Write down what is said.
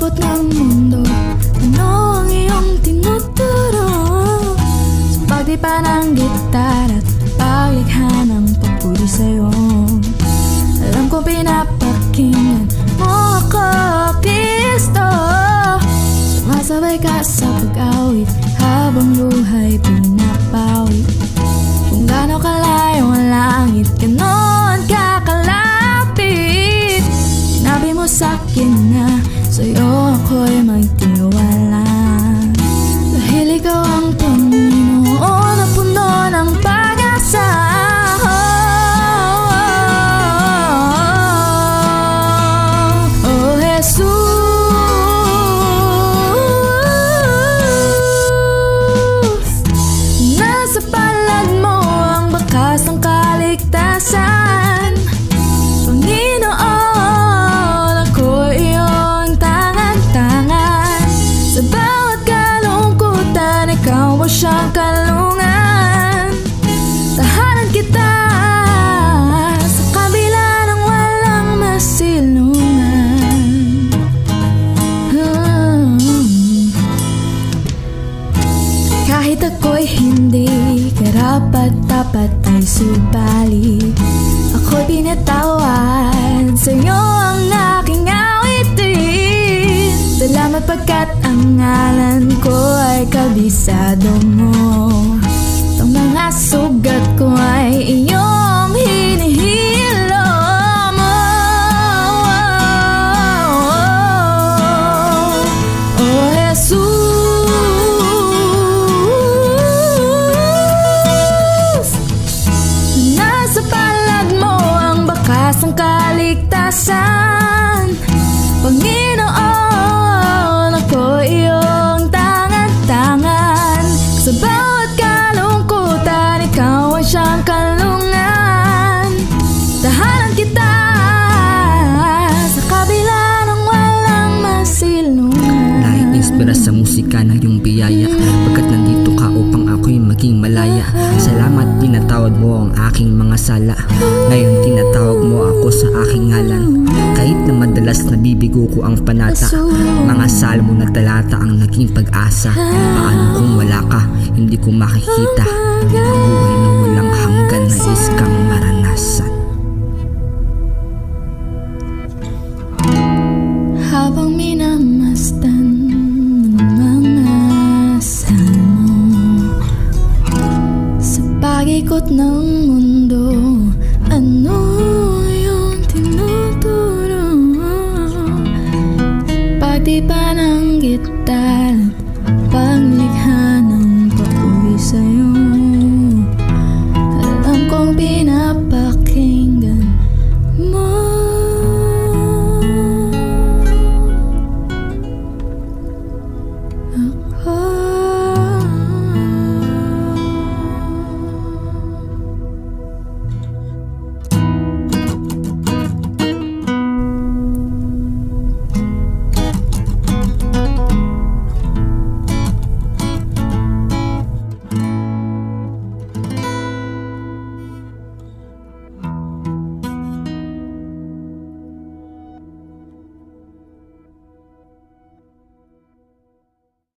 ikot ng mundo. Ano ang iyong tinuturo? Sa pagtipa ng gitara at paglikha ng papuri sa'yo. Alam ko pinapakinggan mo ako, Kristo. Sumasabay ka sa pag-awit habang buhay pinapawit. Kung gaano kalayo ang langit, ganon kakalapit. Sinabi mo sa'kin na ako'y siyang kalungan. Tahanan kita sa kabila ng walang masilungan Hmm. Kahit ako'y hindi karapat-dapat ay subalit Ako'y pinatawad Sa'yo ang aking awitin. Salamat pagkat ang ay kabisado mo. Ang mga sugat ko ay iyong hinihilom Oh, Jesus. Nasa palad mo ang bakas ng kaligtasan. Panginoon, siyang kalungan. Tahanan kita sa kabila ng walang masilungan. Naiinspira sa musika ng iyong biyaya. Pagkat nandito ka upang ako'y maging malaya. Salamat pinatawad mo ang aking mga sala. Ngayon tinatawag mo ako sa aking ngalan. Kahit na madalas nabibigo ko ang panata Mga salmo na talata ang naging pag-asa. Paano kung wala ka, hindi ko makikita Ang buhay na ng mundo. Ano yung tinuturo Pati panang gitar Paglikha